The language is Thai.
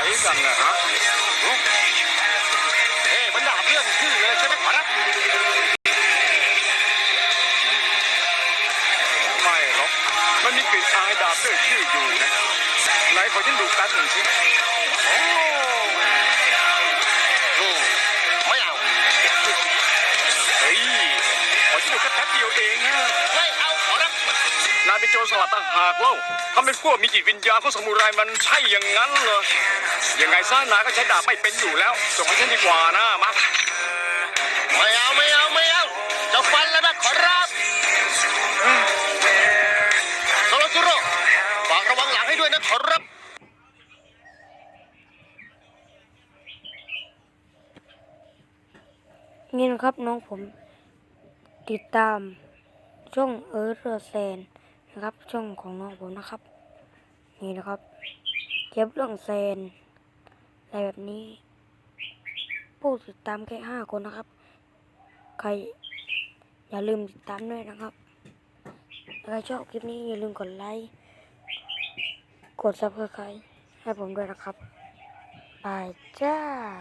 กันนะฮะเอ๊ะมันดาบเรื่องชื่อเลยใช่ไหมขอรับไม่หรอกมันมีกลิ่นอายดาบเรื่องชื่ออยู่นะไหนขอฉันดูแป๊บหนึ่งสิโอ้อืมไม่เอาเฮ้ยขอฉันดูแค่แป๊บเดียวเองนะ นายเป็นโจรสลัดต่างหากเล่าถ้าเป็นพวกมีจิตวิญญาณของสมุไรมันใช่อย่างนั้นเหรอยังไงซะนายก็ใช้ดาบไม่เป็นอยู่แล้วส่งให้ฉันดีกว่านะมาไม่เอาไม่เอาไม่เอาจะฟันแล้วนะขอรับโซโลจิโร่ฝากระวังหลังให้ด้วยนะขอรับนี่นะครับน้องผมติดตามช่องเออร์เรแซน นะครับ ช่องของน้องผมนะครับ นี่นะครับเก็บเรื่องแซนอะไรแบบนี้ ผู้ติดตามแค่ห้าคนนะครับ ใครอย่าลืมติดตามด้วยนะครับถ้าใครชอบคลิปนี้อย่าลืมกดไลค์ กดซับสไครต์ให้ผมด้วยนะครับบายจ้า